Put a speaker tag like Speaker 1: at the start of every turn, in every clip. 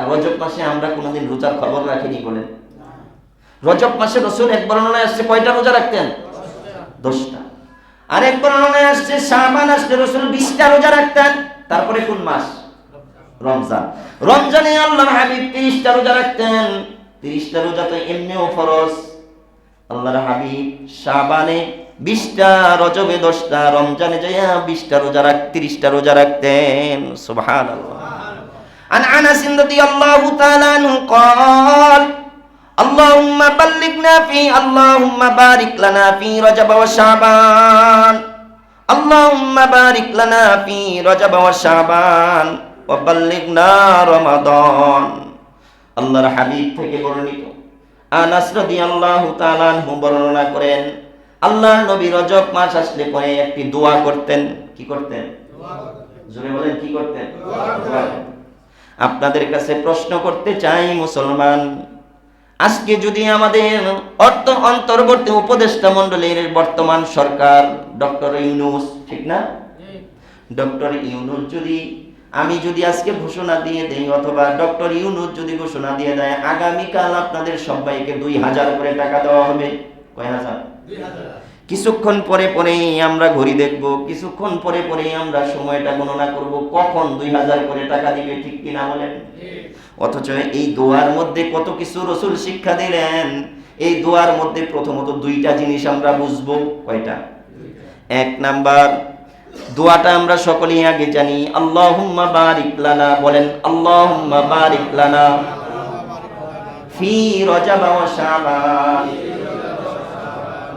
Speaker 1: আর রজব মাসে আমরা কোনোদিন রোজার খবর রাখিনি বলেন। রজব মাসে রসুল এক বর্ণনায় আসছে, কয়টা রোজা রাখতেন? দশটা। আর এক বর্ণনায় আসছে শাহবান আসলে রসুল বিশটা রোজা রাখতেন, তারপরে কোন মাস? রমজান। রমজানে আল্লাহ হাবিব তিরিশটা রোজা রাখতেন। তিরিশটা রোজা তো এমনিও ফরজ। আল্লাহর হাবিব শাবানে বিশটা, রজবে দশটা, রমজানে যাইয়া বিশটা রোজা রাখ তিরিশটা রোজা রাখতেন। সুবহান عن انس رضي الله تعالى عنه قال اللهم بلغنا في اللهم بارك لنا في رجب وشعبان اللهم بارك لنا في رجب وشعبان وبلغنا رمضان আল্লাহর হাবিব থেকে বর্ণিত আনাস রাদিয়াল্লাহু তাআলা আনহু বর্ণনা করেন আল্লাহর নবী রজব মাস আসলে পরে একটি দোয়া করতেন কি করতেন জোরে বলেন কি করতেন দোয়া করতেন। আপনাদের কাছে প্রশ্ন করতে চাই, মুসলমান। আজকে যদি আমাদের অর্থ অন্তর্বর্তী উপদেষ্টা মণ্ডলীর বর্তমান সরকার, ডক্টর ইউনুস, ঠিক না? ডক্টর ইউনুস যদি, আমি যদি আজকে ঘোষণা দিয়ে দেই, অথবা ডক্টর ইউনুস যদি ঘোষণা দিয়ে দেয়, আগামীকাল আপনাদের সবাইকে দুই হাজার করে টাকা দেওয়া হবে। কয় হাজার? কিছুক্ষণ পরে পরেই আমরা ঘড়ি দেখব, কিছুক্ষণ পরে পরেই আমরা সময়টা গণনা করব, কখন দুই হাজার করে টাকা দিবে, ঠিক কিনা বলেন? অথচ এই দোয়ার মধ্যে কত কিছু রসুল শিক্ষা দিলেন। এই দোয়ার মধ্যে প্রথমত দুইটা জিনিস আমরা বুঝব, কয়টা? এক নাম্বার, দোয়াটা আমরা সকলেই আগে জানি, আল্লাহুম্মা বারিক লানা, বলেন আল্লাহুম্মা বারিক লানা, ফি শাবান।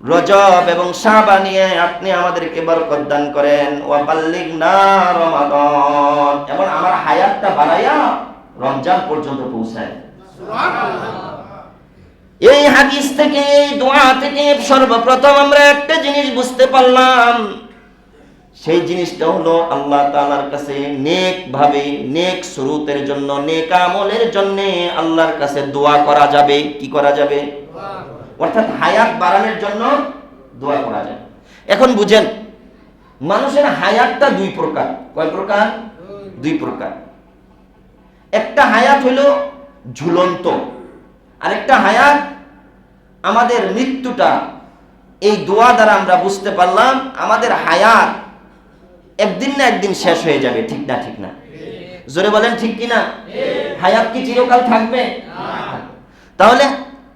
Speaker 1: রজব এবং শাবানিয়ে আপনি আমাদেরকে বরকত দান করেন। ওয়া বাল্লিগনা রমাদান। এবং আমার হায়াতটা বাড়াইয়া রমজান পর্যন্ত পৌঁছায়। এই হাদিস থেকে এই দোয়া থেকে সর্বপ্রথম আমরা একটা জিনিস বুঝতে পারলাম। সেই জিনিসটা হলো আল্লাহ তালার কাছে নেক ভাবে নেক সুরুতের জন্য নেক আমলের জন্য আল্লাহর কাছে দোয়া করা যাবে। কি করা যাবে? অর্থাৎ হায়াত বাড়ানোর জন্য দোয়া করা যায়। এখন বুঝেন মানুষের হায়াতটা দুই প্রকার। কয় প্রকার? দুই প্রকার। একটা হায়াত হলো ঝুলন্ত আরেকটা হায়াত আমাদের মৃত্যুটা। এই দোয়া দ্বারা আমরা বুঝতে পারলাম আমাদের হায়াত একদিন না একদিন শেষ হয়ে যাবে ঠিক না ঠিক না। জোরে বলেন ঠিক কি না হায়াত কি চিরকাল থাকবে? তাহলে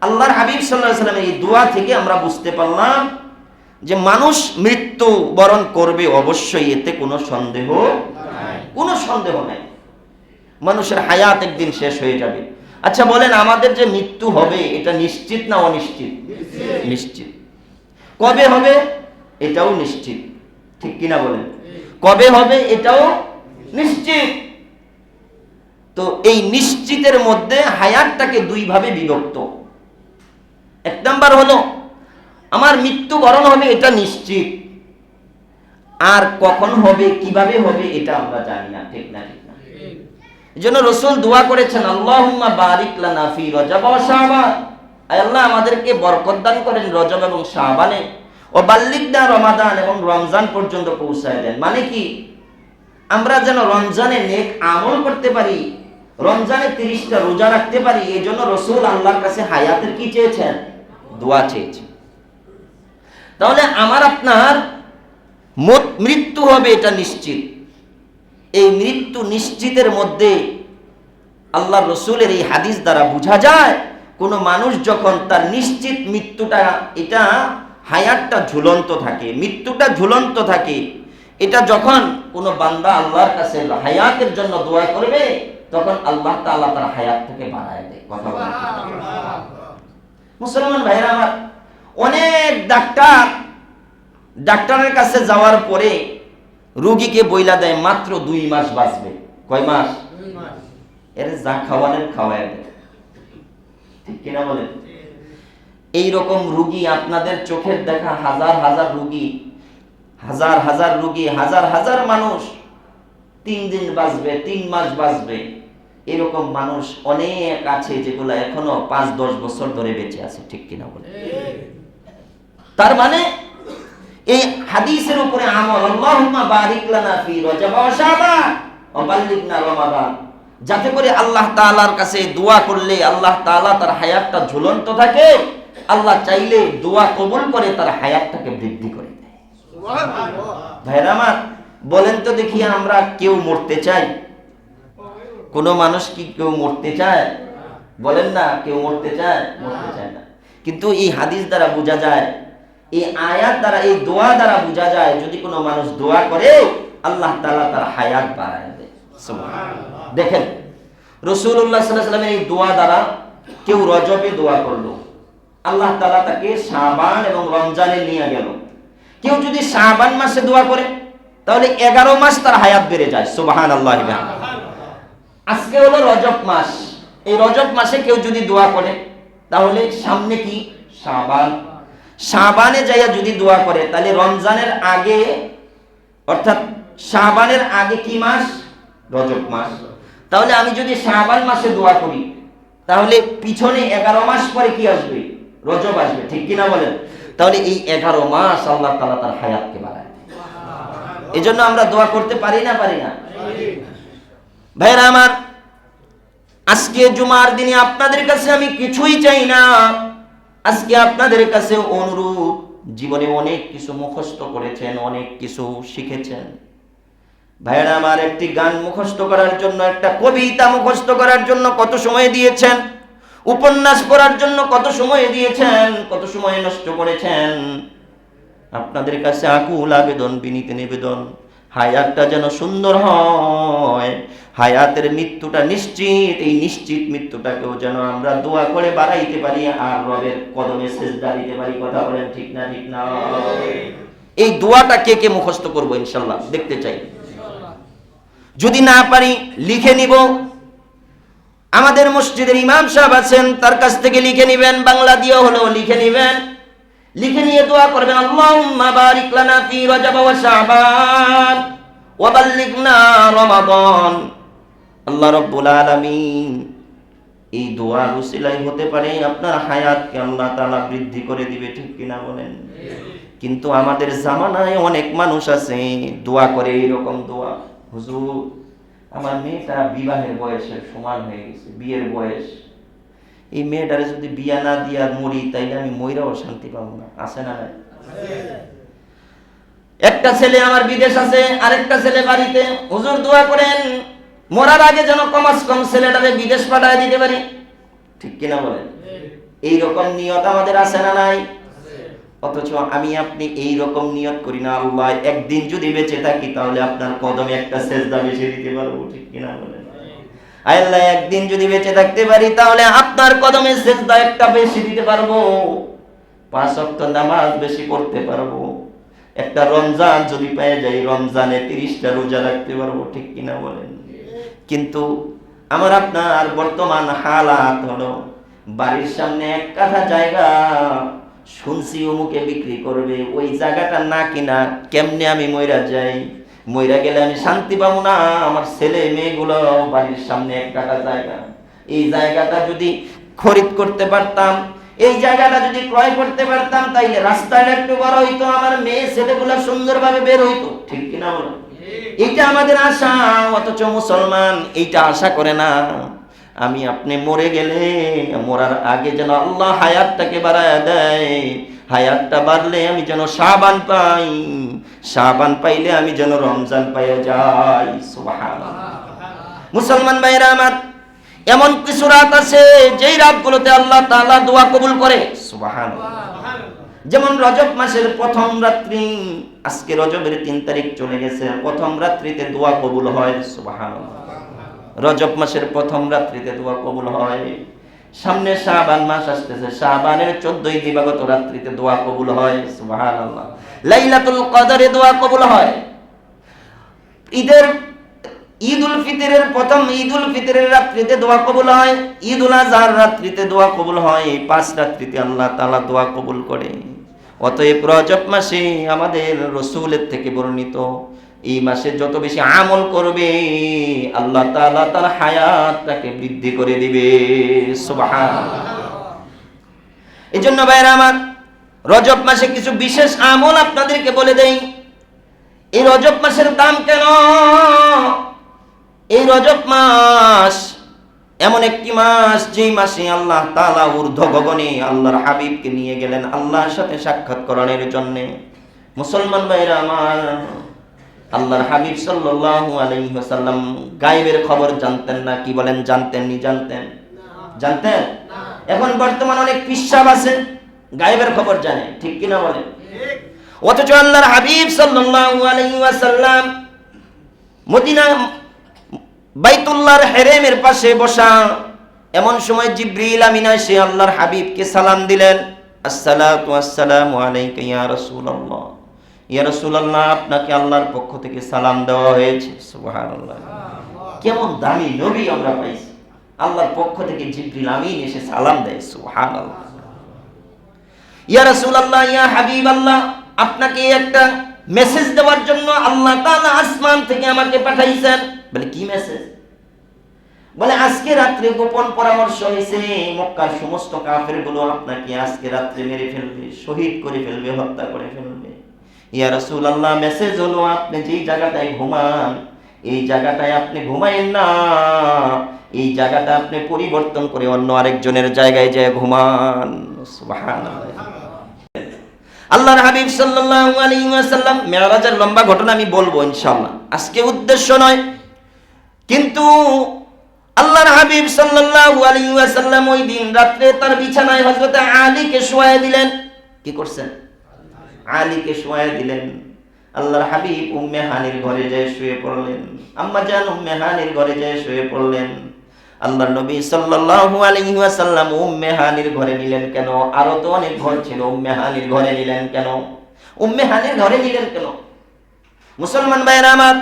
Speaker 1: আল্লাহর হাবিব সাল্লাহ সাল্লামের এই দোয়া থেকে আমরা বুঝতে পারলাম যে মানুষ মৃত্যু বরণ করবে অবশ্যই এতে কোনো সন্দেহ কোনো সন্দেহ নেই। মানুষের হায়াত একদিন শেষ হয়ে যাবে। আচ্ছা বলেন আমাদের যে মৃত্যু হবে এটা নিশ্চিত না অনিশ্চিত? নিশ্চিত। কবে হবে? এটাও নিশ্চিত। ঠিক কিনা বলেন? কবে হবে? এটাও নিশ্চিত। তো এই নিশ্চিতের মধ্যে হায়াতটাকে দুইভাবে বিভক্ত। এক নাম্বার হলো, আমার মৃত্যু বরণ হবে, এটা নিশ্চিত। আর কখন হবে, কীভাবে হবে, এটা আমরা জানি না, ঠিক না ঠিক না। জন্য রসুল দোয়া করেছেন, আল্লাহুম্মা বারিক লানা রজব শাবান। আল্লাহ, আমাদেরকে বরকত দান করেন রজব এবং শাবানে। ও বাল্লিকদা রমাদান এবং রমজান পর্যন্ত পৌঁছায় দেন। মানে কি? আমরা যেন রমজানে নেক আমল করতে পারি, রমজানে তিরিশটা রোজা রাখতে পারি এই জন্য রসুল আল্লাহর কাছে হায়াতের কি চেয়েছেন? দোয়া চেয়েছেন তাহলে আমার আপনার মৃত্যু হবে এটা নিশ্চিত। এই মৃত্যু নিশ্চিতের মধ্যে আল্লাহ রসুলের এই হাদিস দ্বারা বোঝা যায়, কোনো মানুষ যখন তার নিশ্চিত মৃত্যুটা, এটা হায়াতটা ঝুলন্ত থাকে, মৃত্যুটা ঝুলন্ত থাকে, এটা যখন কোনো বান্দা আল্লাহর কাছে হায়াতের জন্য দোয়া করবে, তখন আল্লাহ তাআলা তার হায়াত থেকে বাড়ায় দেয়। কথা বলে মুসলমান ভাইরা আমার অনেক ডাক্তার ডাক্তারের কাছে যাওয়ার পরে রুগীকে বইলা দেয় মাত্র দুই মাস বাঁচবে। কয় মাস? এর যা খাওয়ানের খাওয়ায় ঠিক কিনা বলেন? এই রকম রুগী আপনাদের চোখের দেখা হাজার হাজার রুগী হাজার হাজার রুগী হাজার হাজার মানুষ তিন দিন বাঁচবে তিন মাস বাঁচবে। এরকম মানুষ অনেক আছে যেগুলো এখনও পাঁচ দশ বছর ধরে বেঁচে আছে ঠিক কিনা বলে তার মানে এই হাদিসের উপরে আমল আল্লাহুম্মা বারিক লানা ফি রজব ওয়া শাবান ওয়া বাল্লিগনা রমাদান। যাতে করে আল্লাহ তাআলার কাছে দোয়া করলে আল্লাহ তাআলা তার হায়াতটা ঝুলন্ত থাকে আল্লাহ চাইলে দোয়া কবুল করে তার হায়াতটাকে বৃদ্ধি করে দেয়। ভাইরা আমার বলেন তো দেখি আমরা কেউ মরতে চাই? কোন মানুষ কি কেউ মরতে চায়? বলেন না, কেউ মরতে চায়? মরতে চায় না। কিন্তু এই হাদিস দ্বারা বোঝা যায়, এই আয়াত দ্বারা, এই দোয়া দ্বারা বোঝা যায়, যদি কোনো মানুষ দোয়া করে, আল্লাহ তালা তার হায়াত বাড়ায় দেয়। দেখেন রসুল্লাহ সাল্লাহ সাল্লামের এই দোয়া দ্বারা কেউ রজবে দোয়া করল। আল্লাহ তালা তাকে সাবান এবং রমজানে নিয়ে গেল। কেউ যদি শাবান মাসে দোয়া করে, তাহলে এগারো মাস তার হায়াত বেড়ে যায়। সুবাহান আল্লাহ আজকে হলো রজব মাস। এই রজব মাসে কেউ যদি দোয়া করে তাহলে সামনে কি? শাবান। শাবানে যাইয়া যদি দোয়া করে তাহলে রমজানের আগে অর্থাৎ শাবানের আগে কি মাস? রজব মাস। তাহলে আমি যদি শাবান মাসে দোয়া করি তাহলে পিছনে এগারো মাস পরে কি আসবে? রজব আসবে। ঠিক কিনা বলেন? তাহলে এই এগারো মাস আল্লাহ তালা তার হায়াতকে বাড়ায় এই জন্য আমরা দোয়া করতে পারি না পারি না? ভাইরা আমার, আজকে জুমার দিনে আপনাদের কাছে আমি কিছুই চাই না। আজকে আপনাদের কাছে অনুরোধ জীবনে অনেক কিছু মুখস্থ করেছেন, অনেক কিছু শিখেছেন। ভাইরা আমার, একটি গান মুখস্থ করার জন্য, একটা কবিতা মুখস্থ করার জন্য কত সময় দিয়েছেন? উপন্যাস পড়ার জন্য কত সময় দিয়েছেন? কত সময় নষ্ট করেছেন? আপনাদের কাছে আকুল আবেদন, বিনীত নিবেদন। হায়াতটা যেন সুন্দর হয়, হায়াতের মৃত্যুটা নিশ্চিত, এই নিশ্চিত মৃত্যুটাকেও যেন আমরা দোয়া করে বাড়াইতে পারি, আর রবের কদমে শেষ দাঁড়িতে পারি, কথা বলেন ঠিক না ঠিক না? এই দোয়াটা কে কে মুখস্থ করব ইনশাল্লাহ? দেখতে চাই। যদি না পারি, লিখে নিব। আমাদের মসজিদের ইমাম সাহেব আছেন, তার কাছ থেকে লিখে নিবেন, বাংলা দিয়ে হলেও লিখে নিবেন। লিখে নিয়ে দোয়া করবেন, আল্লাহুম্মা বারিক লানা ফি রজব ওয়া শাবান ওয়া বাল্লিগনা রমাদান। আল্লাহ রাব্বুল আলামিন এই দোয়া উসিলাই হতে পারে আপনার হায়াতকে আল্লাহ তাআলা বৃদ্ধি করে দিবে, ঠিক কিনা বলেন? কিন্তু আমাদের জামানায় অনেক মানুষ আছে, দোয়া করে এইরকম দোয়া। হুজুর, আমার মেয়েটা বিবাহের বয়সের সমান হয়ে গেছে, বিয়ের বয়স। এই মেয়েটারে যদি বিয়া না দিয়া মরি, তাইলে আমি মইরাও শান্তি পাবো না। আছে না নাই? একটা ছেলে আমার বিদেশ আছে, আরেকটা ছেলে বাড়িতে। হুজুর দোয়া করেন, মরার আগে যেন কমাস কম ছেলেটারে বিদেশ পাঠায় দিতে পারি। ঠিক কিনা বলেন? এই রকম নিয়ত আমাদের আছে না নাই? অথচ আমি আপনি এই রকম নিয়ত করি না, আল্লাহ। একদিন যদি বেঁচে থাকি, তাহলে আপনার কদমে একটা সেজদা বেশি দিতে পারব, ঠিক কিনা বলেন? আল্লাহ একদিন যদি বেঁচে থাকতে পারি, তাহলে আপনার কদমে সেজদা একটা বেশি দিতে পারব। পাঁচ ওয়াক্ত নামাজ বেশি পড়তে পারব। একটা রমজান যদি পেয়ে যাই রমজানে তিরিশটা রোজা রাখতে পারব, ঠিক কিনা বলেন? কিন্তু আমার আপনার বর্তমান হালাত হলো, বাড়ির সামনে এক কাঠা জায়গা, শুনছি অমুকে বিক্রি করবে, ওই জায়গাটা না কিনা কেমনে আমি মইরা যাই? মইরা গেলে আমি শান্তি পাবো না। আমার ছেলে মেয়েগুলো বাড়ির সামনে এক কাঠা জায়গা। এই জায়গাটা যদি খরিদ করতে পারতাম, এই জায়গাটা যদি ক্রয় করতে পারতাম, তাইলে রাস্তাটা একটু বড় হইতো, আমার মেয়ে ছেলেগুলো সুন্দরভাবে বের হইতো। ঠিক কিনা বলো? এটা আমাদের আশা, অথচ মুসলমান এইটা আশা করে না। আমি আপনি মরে গেলে, মরার আগে যেন আল্লাহ হায়াতটাকে বাড়ায় দেয়। হায়াতটা বাড়লে আমি যেন সাবান পাই। সাবান পাইলে আমি যেন রমজান পাইয়া যাই। মুসলমান ভাইরা আমার, এমন কিছু রাত আছে, যেই রাতগুলোতে আল্লাহ তাআলা দোয়া কবুল করে। যেমন রজব মাসের প্রথম রাত্রি, আজকে রজবের তিন তারিখ চলে গেছে, প্রথম রাত্রিতে দোয়া কবুল হয়। সুবহানাল্লাহ। রজব মাসের প্রথম রাত্রিতে দোয়া কবুল হয়। সামনে শাবান মাস আসতেছে। শাবানের চোদ্দই দিবাগত রাত্রিতে দোয়া কবুল হয়, সুবহানাল্লাহ। লাইলাতুল কদরে দোয়া কবুল হয়। ঈদের ঈদ উল ফিতরের প্রথম ঈদ উল ফিতরের রাত্রিতে দোয়া কবুল হয় ঈদ উল আজহার রাত্রিতে দোয়া কবুল হয়, এই পাঁচ রাত্রিতে আল্লাহ তাআলা দোয়া কবুল করে। অতএব রজব মাসে আমাদের রসুলের থেকে বর্ণিত এই মাসে যত বেশি আমল করবে, আল্লাহ তাআলা তার হায়াত তাকে বৃদ্ধি করে দিবে। এই জন্য ভাইরা আমার, রজব মাসে কিছু বিশেষ আমল আপনাদেরকে বলে দেই। এই রজব মাসের দাম কেন? এই রজব মাস এমন একটি মাস যেই মাসে আল্লাহ তালা ঊর্ধ্ব গগনে আল্লাহর হাবিবকে নিয়ে গেলেন, আল্লাহর সাথে সাক্ষাৎ করানোর জন্যে। মুসলমান ভাইরা আমার আল্লাহর হাবিব সাল্লাল্লাহু আলাইহি ওয়াসাল্লাম গায়েবের খবর জানতেন না কি বলেন? জানতেন নি? জানতেন। জানতেন? এখন বর্তমান অনেক পিসাব আছে গায়েবের খবর জানে ঠিক কিনা বলেন? অথচ আল্লাহর হাবিব সাল্লাল্লাহু আলাইহি ওয়াসাল্লাম মদিনা বাইতুল্লাহর হেরেমের পাশে বসা এমন সময় জিব্রিল আমিন এসে আল্লাহর হাবিবকে সালাম দিলেন আসসালাতু আসসালামু আলাইকা ইয়া রাসূলুল্লাহ। ইয়া রাসূলুল্লাহ, আপনাকে আল্লাহর পক্ষ থেকে সালাম দেওয়া হয়েছে। কেমন দামি নবী আমরা পাইছি। আল্লাহর পক্ষ থেকে জিব্রিল আমিন এসে সালাম দেয়। সুবহানাল্লাহ। ইয়া রাসূলুল্লাহ, ইয়া হাবিবাল্লাহ, আপনাকে একটা মেসেজ দেওয়ার জন্য আল্লাহ তাআলা আসমান থেকে আমাকে পাঠাইছেন। বলে, কি মেসেজ? বলে, আজকে রাত্রে গোপন পরামর্শ হয়েছে মক্কার সমস্ত কাফেরগুলো আপনাকে আজকে রাত্রে মেরে ফেলবে, শহীদ করে ফেলবে, হত্যা করে ফেলবে। ইয়া রাসূলুল্লাহ মেসেজ হলো, আপনি যেই জায়গাটায় ঘুমান, এই জায়গাটায় আপনি ঘুমায়েন না। এই জায়গাটা আপনি পরিবর্তন করে অন্য আরেকজনের জায়গায় যায় ঘুমান। আল্লাহর হাবিব সাল্লাল্লাহু আলাইহি ওয়াসাল্লাম, মেরাজের লম্বা ঘটনা আমি বলব ইনশাআল্লাহ। আজকে উদ্দেশ্য নয়, কিন্তু আল্লাহর হাবিব সাল্লাল্লাহু আলাইহি ওয়াসাল্লাম ওই দিন রাত্রে তার বিছানায় হযরত আলীকে শোয়ায় দিলেন। কি করছেন? আলীকে শোয়ায় দিলেন। আল্লাহর হাবিব উম্মে হানির ঘরে যায় শুয়ে পড়লেন। আম্মা জান উম্মে হানির ঘরে যায় শুয়ে পড়লেন। আল্লাহর নবী সাল্লাল্লাহু আলাইহি ওয়াসাল্লাম উম্মে হানির ঘরে নিলেন কেন? আরও তো অনেক ঘর ছিল, উম্মে হানির ঘরে নিলেন কেন? উম্মে হানির ঘরে নিলেন কেন? মুসলমান ভাইরা আমার,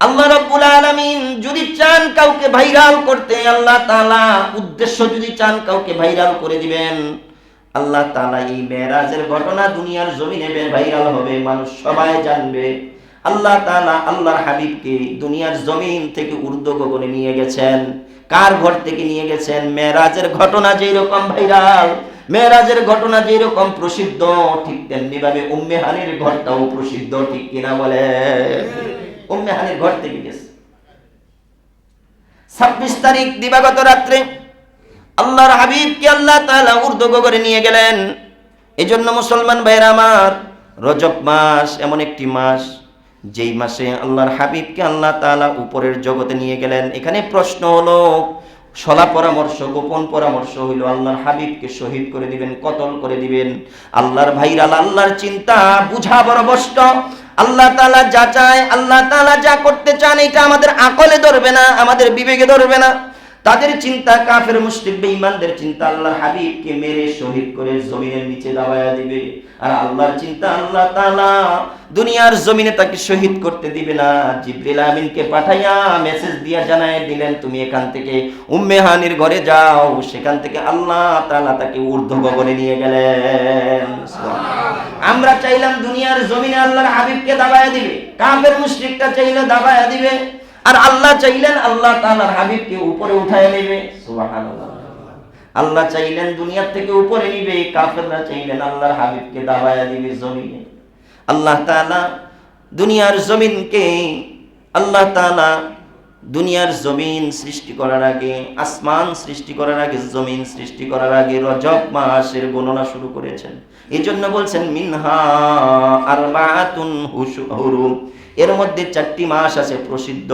Speaker 1: আল্লাহ রাব্বুল আলামিন যদি চান কাউকে ভাইরাল করতে, আল্লাহ তাআলা উদ্দেশ্য যদি চান কাউকে ভাইরাল করে দিবেন। আল্লাহ তাআলা এই মেরাজের ঘটনা দুনিয়ার জমিনে ভাইরাল হবে, মানুষ সবাই জানবে। আল্লাহ তাআলা আল্লাহর হাবিবকে দুনিয়ার জমিন থেকে ঊর্ধ্ব গগনে নিয়ে গেছেন। কার ঘর থেকে নিয়ে গেছেন? মেরাজের ঘটনা যেই রকম ভাইরাল মেরাজের ঘটনা যেই রকম প্রসিদ্ধ, ঠিক তেমনি ভাবে উম্মে হানির ঘরটাও প্রসিদ্ধ, ঠিক কিনা বলে? উম্মে হানির ঘর থেকে গেছে। ছাব্বিশ তারিখ দিবাগত রাত্রে আল্লাহর হাবিবকে আল্লাহ তাআলা ঊর্ধ্ব করে নিয়ে গেলেন। এই জন্য মুসলমান ভাইরা আমার, রজব মাস এমন একটি মাস, যেই মাসে আল্লাহর হাবিবকে আল্লাহ তাআলা উপরের জগতে নিয়ে গেলেন। এখানে প্রশ্ন হলো, সলা পরামর্শ, গোপন পরামর্শ হইল আল্লাহর হাবিবকে শহীদ করে দিবেন, কতল করে দিবেন। আল্লাহর ভাইরাল আল্লাহর চিন্তা, বুঝা বড় কষ্ট আল্লাহ তাআলা যা চায়, আল্লাহ তাআলা যা করতে চান, এটা আমাদের আকলে ধরবে না, আমাদের বিবেকে ধরবে না। তাদের চিন্তা কাফের মুশরিক বেঈমানদের চিন্তা, আল্লাহর হাবিবকে মেরে শহীদ করে জমিনের নিচে দাবায়া দিবে। আর আল্লাহর চিন্তা আল্লাহ তাআলা দুনিয়ার জমিনে তাকে শহীদ করতে দিবে না। জিবরিল আমিনকে পাঠাইয়া মেসেজ দিয়া জানায় দিলেন, তুমি এখান থেকে উম্মে হানির ঘরে যাও। সেখান থেকে আল্লাহ তাআলা তাকে ঊর্ধ্ব গগনে নিয়ে গেলেন। আমরা চাইলাম দুনিয়ার জমিনে আল্লাহর হাবিবকে দাবায়া দিবে। কাফের মুশরিকটা চাইলে দাবায়া দিবে। আর আল্লাহ চাইলেন আল্লাহ তাআলার হাবিবকে উপরে উঠায় নেবে। আল্লাহ চাইলেন দুনিয়ার থেকে উপরে নিবে, কাফেররা চাইলেন আল্লাহর হাবিবকে দাবায়া দিবে জমিনে। আল্লাহ তাআলা দুনিয়ার জমিনকে, আল্লাহ তাআলা দুনিয়ার জমিন সৃষ্টি করার আগে, আসমান সৃষ্টি করার আগে, জমিন সৃষ্টি করার আগে রজব মাসের গণনা শুরু করেছেন। এই জন্য বলছেন, মিনহা আরবাতুন হুরুম। এর মধ্যে চারটি মাস আছে প্রসিদ্ধ।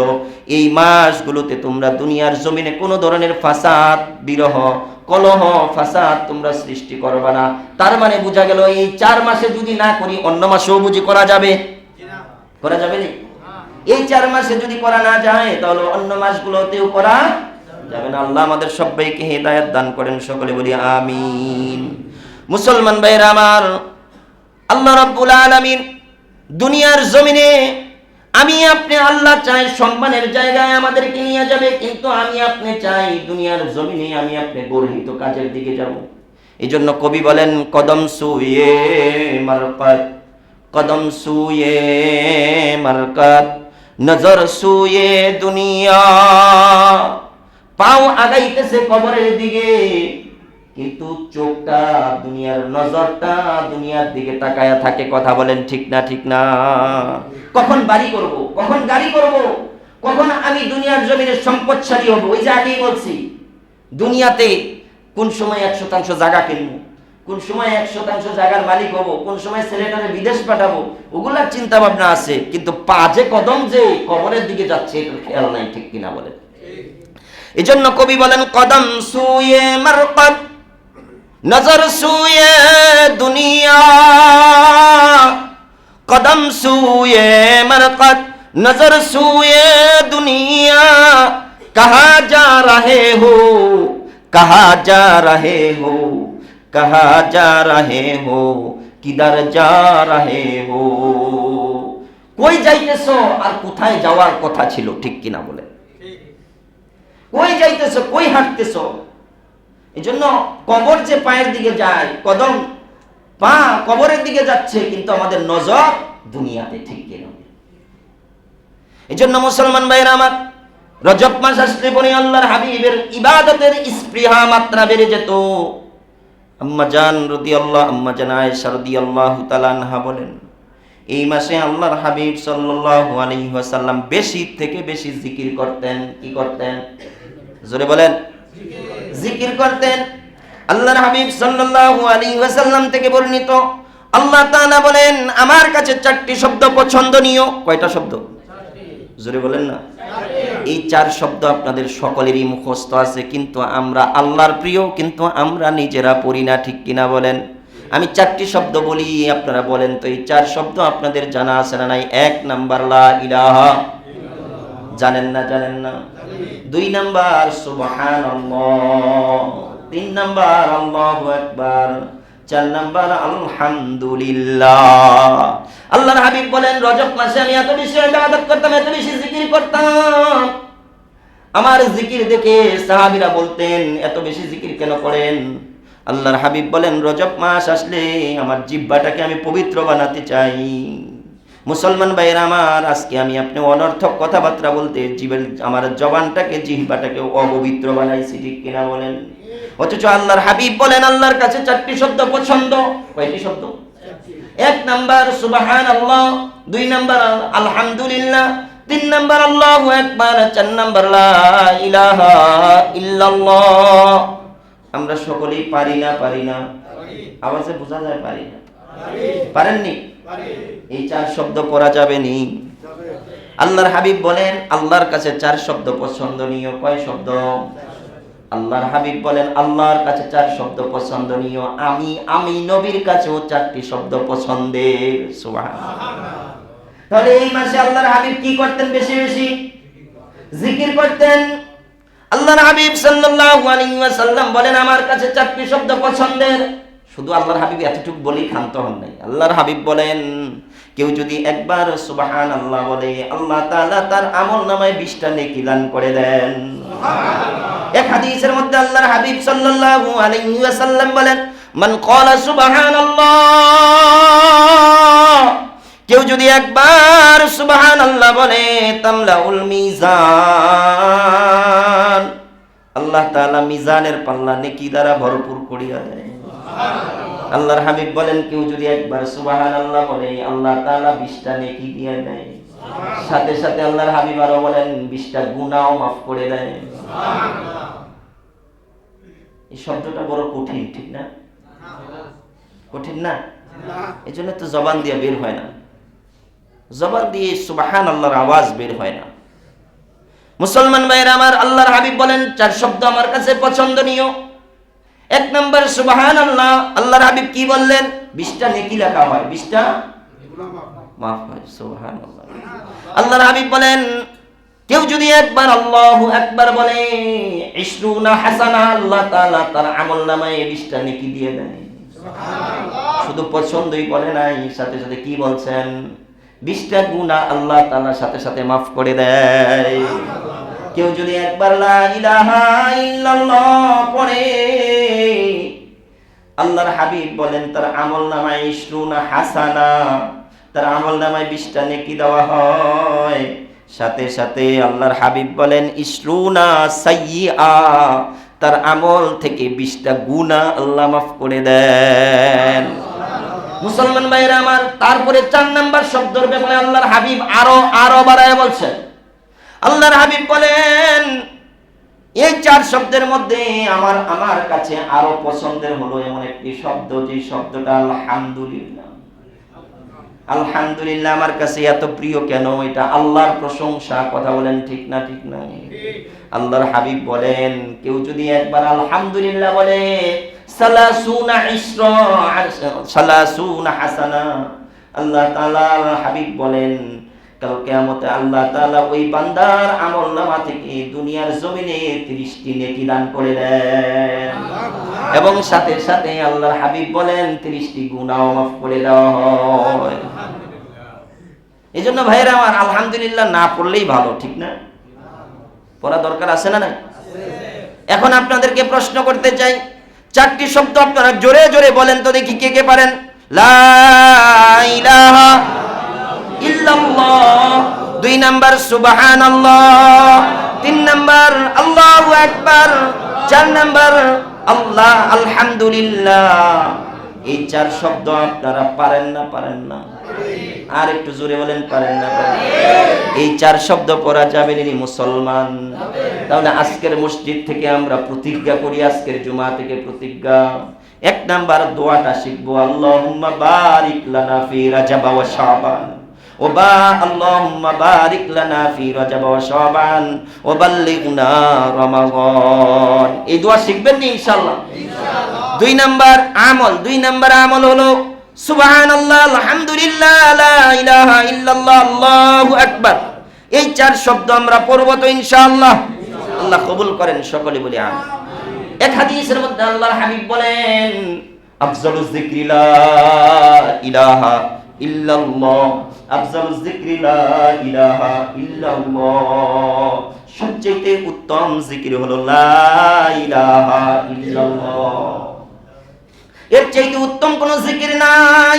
Speaker 1: এই মাসগুলোতে তোমরা দুনিয়ার জমিনে কোনো ধরনের ফাসাদ, বিরহ, কলহ, ফাসাদ তোমরা সৃষ্টি করবে না। তার মানে বোঝা গেল এই চার মাসে যদি না করি, অন্য মাসেও বুঝি করা যাবে? করা যাবে না? এই চার মাসে যদি করা না যায়, তাহলে অন্য মাসগুলোতেও করা যাবে না। আল্লাহ আমাদের সবাইকে হেদায়াত দান করেন, সকলে বলি আমিন। মুসলমান ভাইরা আমার, আল্লাহ রাব্বুল আলামিন দুনিয়ার জমিনে আমি আপনি আল্লাহ চাই, সম্মানের জায়গায় আমাদেরকে নিয়ে যাবে, কিন্তু আমি আপনি চাই দুনিয়ার জমিনে আমি আপনি গর্হিত কাজের দিকে যাব। এই জন্য কবি বলেন, কদম সুয়ে মারকাত, কদম সুয়ে মারকাত, নজর সুয়ে দুনিয়া। পাও আগাইতেছে কবরের দিকে, কিন্তু চোখটা, দুনিয়ার নজরটা দুনিয়ার দিকে তাকায়া থাকে, কথা বলেন ঠিক না ঠিক না। কখন বাড়ি করব? কখন গাড়ি করব? কখন আমি দুনিয়ার জমিনে সম্পদশালী হব? ওই যে আগেই বলছি, দুনিয়াতে কোন সময় এক শতাংশ জায়গা কিনবো? কোন সময় এক শতাংশ জায়গার মালিক হব? কোন সময় ছেলেটারে বিদেশ পাঠাবো? ওগুলার চিন্তা ভাবনা আছে, কিন্তু পা যে কদম যে কবরের দিকে যাচ্ছে, এটার খেয়াল নাই, ঠিক কিনা বলেন? এই জন্য কবি বলেন, কদম সুয়ে মারকত নজর সুয়ে দুনিয়া। কদম সুয়ে মরকত, নজর সুয়ে দুনিয়া। কাহা যা রহে হো, কাহা যা রহে হো, কাহা যা রহে হো কিদার যা রহে হো। কই যাইতেছো আর কোথায় যাওয়ার কথা ছিল, ঠিক কি না বলে? কই যাইতেছো, কই হাঁটতেছো? এই জন্য কবর যে পায়ের দিকে যায়, কদম পা কবরের দিকে যাচ্ছে, কিন্তু আমাদের নজর দুনিয়াতে ঠিক এই জন্য মুসলমান ভাইরা আমার, রজব মাস আসলে পরে আল্লাহর হাবিবের ইবাদতের স্পৃহা মাত্রা বেড়ে যেত। আম্মা জান রদি আল্লাহ আম্মা জান আয়েশা রদি আল্লাহ তালানহা বলেন, এই মাসে আল্লাহর হাবিব সাল্লাল্লাহু আলাইহি ওয়াসাল্লাম বেশি থেকে বেশি জিকির করতেন। কি করতেন? জোরে বলেন। জিকির করতেন। আল্লাহর হাবিব সাল্লাল্লাহু আলাইহি ওয়াসাল্লাম থেকে বর্ণিত। আল্লাহ তাআলা বলেন, আমার কাছে চারটি শব্দ পছন্দনীয়। কয়টা শব্দ? জোরে বলেন না। এই চার শব্দ আপনাদের সকলেরই মুখস্থ আছে, কিন্তু আমরা আল্লাহর প্রিয়, কিন্তু আমরা নিজেরা পড়ি না, ঠিক কিনা বলেন? আমি চারটি শব্দ বলি, আপনারা বলেন তো, এই চার শব্দ আপনাদের জানা আছে না নাই? এক নাম্বার, লা ইলাহা। জানেন না জানেন না? দুই নাম্বার, সুবহানাল্লাহ। তিন নাম্বার, আল্লাহু আকবার। চার নাম্বার, আলহামদুলিল্লাহ। আল্লাহর হাবিব বলেন, রজব মাসে আমি এত বেশি ইবাদত করতাম, এত বেশি জিকির করতাম। আমার জিকির দেখে সাহাবিরা বলতেন, এত বেশি জিকির কেন করেন? আল্লাহর হাবিব বলেন, রজব মাস আসলে আমার জিহ্বাটাকে আমি পবিত্র বানাতে চাই। মুসলমান ভাইয়ের আমার, আজকে আমি আপনি অনর্থক কথাবার্তা বলতে জীবের আমার জবানটাকে, জিহ্বাটাকে অপবিত্র বানাইছি, ঠিক কিনা বলেন? অথচ আল্লাহর হাবিব বলেন, আল্লাহর কাছে চারটি শব্দ পছন্দ। কয়টি শব্দ? এক নাম্বার সুবাহান আল্লাহ দুই নাম্বার, আলহামদুলিল্লাহ, তিন নাম্বার, আল্লাহু আকবার, চার নাম্বার ইলাহা ইল্লাল্লাহ। আমরা সকলেই পারি না পারি না। আওয়াজে বোঝা যায় পারি না। পারেননি? এই চার শব্দ পড়া যাবে নি। আল্লাহর হাবিব বলেন, আল্লাহর কাছে চার শব্দ পছন্দনীয় কয় শব্দ? আল্লাহর হাবিব বলেন, আল্লাহর কাছে চার শব্দ পছন্দনীয়। আমি আমি নবীর কাছেও চারটি শব্দ পছন্দের। তাহলে এই মাসে আল্লাহর হাবিব কি করতেন বেশি বেশি? জিকির করতেন। আল্লাহর হাবিব সাল্লাল্লাহু আলাইহি ওয়াসাল্লাম বলেন, আমার কাছে চারটি শব্দ পছন্দের। শুধু আল্লাহর হাবিব এতটুকু বলেই ক্ষান্ত হন নাই। আল্লাহর হাবিব বলেন কেউ যদি একবার সুবাহান আল্লাহ বলে, আল্লাহ তাআলা তার আমল নামায় বিশটা নেকি দান করে দেন। এক হাদিসের মধ্যে আল্লাহর হাবিব সাল্লাল্লাহু আলাইহি ওয়াসাল্লাম বলেন, মান ক্বালা সুবহানাল্লাহ কেউ যদি একবার সুবাহান আল্লাহ বলে, তামলাউল মিজান আল্লাহ তাআলা মিজানের পাল্লা নেকি দ্বারা ভরপুর করিয়া দেয়। আল্লাহর হাবিব বলেন, কেউ যদি একবার সুবাহান আল্লাহ বলে আল্লাহ তাআলা বিশটা নেকি দিয়ে দেয়। সাথে সাথে আল্লাহর হাবিব আরও বলেন, বিশটা গুনাও মাফ করে দেয়। এই শব্দটা বড় কঠিন, ঠিক না? কঠিন না? এই জন্য তো জবান দিয়ে বের হয় না। জবান দিয়ে সুবাহান আল্লাহর আওয়াজ বের হয় না। মুসলমান ভাইয়ের, আমার আল্লাহর হাবিব বলেন, চার শব্দ আমার কাছে পছন্দনীয়। এক নম্বর সুবাহান আল্লাহ আল্লাহর হাবিব কি বললেন? বিশটা নেকি লেখা হয় বিশটা? মাফ হয় সুবাহান আল্লাহ আল্লাহর হাবিব বলেন কেউ যদি একবার আল্লাহ একবার বলে ইসরুনা হাসানা আল্লাহ তাআলা তার আমল নামায় বিশটা নেকি দিয়ে দেয় শুধু পছন্দই বলে নাই সাথে সাথে কি বলছেন? বিশটা গুণা আল্লাহ তাআলার সাথে সাথে মাফ করে দেয়। কেউ যদি একবার লা ইলাহা ইল্লাল্লাহ পড়ে আল্লাহর হাবিব বলেন, তার আমল নামায় ইসরুনা হাসানা। তার আমল নামায় বিশটা নেকি দেওয়া হয়। সাথে সাথে আল্লাহর হাবিব বলেন, ইসরুনা সাইয়্যা তার আমল থেকে বিশটা গুনাহ আল্লাহ মাফ করে দেন। মুসলমান ভাইরা আমার, তারপরে চার নাম্বার শব্দের ব্যাপারে আল্লাহর হাবিব আরও আরও বাড়ায় বলছেন আল্লাহর হাবিব বলেন এই চার শব্দের মধ্যে আমার আমার কাছে আরও পছন্দের হলো এমন একটি শব্দ, যে শব্দটা আলহামদুলিল্লাহ। আলহামদুলিল্লাহ আমার কাছে এত প্রিয় কেন? এটা আল্লাহর প্রশংসা, কথা বলেন ঠিক না ঠিক না? আল্লাহর হাবিব বলেন, কেউ যদি একবার আলহামদুলিল্লাহ বলে, সালাসুনা ইসরা সালাসুনা হাসানা। আল্লাহ তাআলা হাবিব বলেন কাল কিয়ামতে আল্লাহ তাআলা ওই বান্দার আমল নামা থেকে দুনিয়ার জমিনে 30টি নেকি দান করে দেন। এবং সাথে সাথে আল্লাহর হাবিব বলেন 30টি গুনাহ মাফ করে দেওয়া হয় এই জন্য ভাইয়েরা আমার, আলহামদুলিল্লাহ না পড়লেই ভালো, ঠিক না? পড়া দরকার আছে না নাই? এখন আপনাদেরকে প্রশ্ন করতে চাই, চারটি শব্দ আপনারা জোরে জোরে বলেন তো দেখি কে কে পারেন? লা ইলাহা দুই নাম্বার, সুবহানাল্লাহ। তিন নাম্বার, আল্লাহু আকবার। চার নাম্বার, আল্লাহ, আলহামদুলিল্লাহ। এই চার শব্দ আপনারা পারেন না পারেন না। আর একটু জোরে বলেন, পারেন না এই চার শব্দ পড়া যাবে মুসলমান। তাহলে আজকের মসজিদ থেকে আমরা প্রতিজ্ঞা করি, আজকের জুমা থেকে প্রতিজ্ঞা। এক নাম্বার দোয়াটা শিখব আল্লাহ বারিক লানা ফি রাজাব ওয়া শাবান। ওবা আল্লাহুম্মা বারিক লানা ফি রাজাব ওয়া শাবান ওয়া বাল্লিগনা রমাদান। এই দোয়া শিখবেন নি ইনশাআল্লাহ? দুই নাম্বার আমল দুই নাম্বার আমল হলো সুবহানাল্লাহ আলহামদুলিল্লাহ লা ইলাহা ইল্লাল্লাহ আল্লাহু আকবার। এই চার শব্দ আমরা পড়ব তো ইনশাআল্লাহ। আল্লাহ কবুল করেন সকলে বলি আমিন। এক হাদিসের মধ্যে আল্লাহর হাবিব বলেন আফজালু যিকরি লা ইলাহা সবচেয়ে উত্তম জিকির হলো এর চাইতে উত্তম কোন জিকির নাই।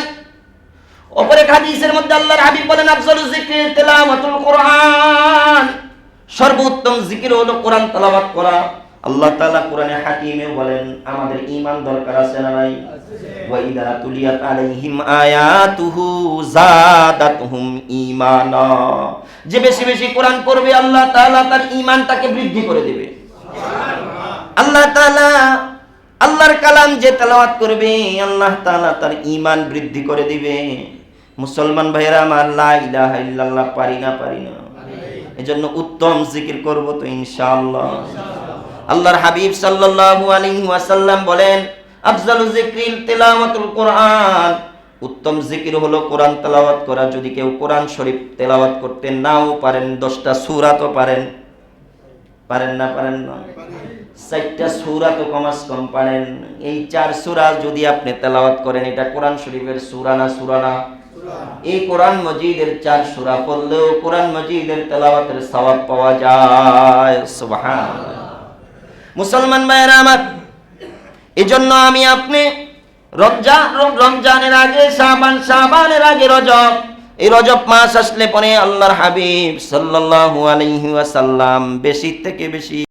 Speaker 1: অপরে হাদিসের মধ্যে আল্লাহর হাবিব বলেন, আফজালু যিকরি তিলাওয়াতুল কোরআন। সর্বোত্তম জিকির হলো কোরআন তেলাওয়াত করা। আল্লাহ তাআলা কোরআনে হাকিমে বলেন আমাদের ঈমান দরকার আছে না নাই? ওয়া ইদা তুলিয়াত আলাইহিম আয়াতুহু জাদাতুহুম ঈমানা। যে বেশি বেশি কোরআন পড়বে আল্লাহ তাআলা তার ঈমানটাকে বৃদ্ধি করে দেবে। আল্লাহ তাআলা আল্লাহর কালাম যে তেলাওয়াত করবে আল্লাহ তাআলা তার ঈমান বৃদ্ধি করে দিবে। মুসলমান ভাইরা আমার লা ইলাহা ইল্লাল্লাহ পারি না পারি না। এজন্য উত্তম জিকির করব তো ইনশাআল্লাহ। ইনশাআল্লাহ। আল্লাহর হাবিব সাল্লাল্লাহু আলাইহি ওয়াসাল্লাম বলেন, আফজালু যিকরিল তিলাওয়াতুল কোরআন। উত্তম জিকির হলো কোরআন তেলাওয়াত করা। যদি কেউ কোরআন শরীফ তেলাওয়াত করতে নাও পারেন, দশটা সূরা তো পারেন। পারেন না পারেন না? চারটা সূরা তো কমাস কম পারেন। এই চার সূরা যদি আপনি তেলাওয়াত করেন, এটা কোরআন শরীফের সূরা না সূরা না? এই কোরআন মজিদের চার সূরা পড়লেও কোরআন মজিদের তেলাওয়াতের সওয়াব পাওয়া যায়। সুবহানাল্লাহ। মুসলমান ভাইয়েরা আমার, এজন্য আমি আপনি রমজান রমজানের আগে সাবান সাবানের আগে রজব, এই রজব মাস আসলে পরে আল্লাহর হাবিব সাল্লাল্লাহু আলাইহি ওয়াসাল্লাম বেশি থেকে বেশি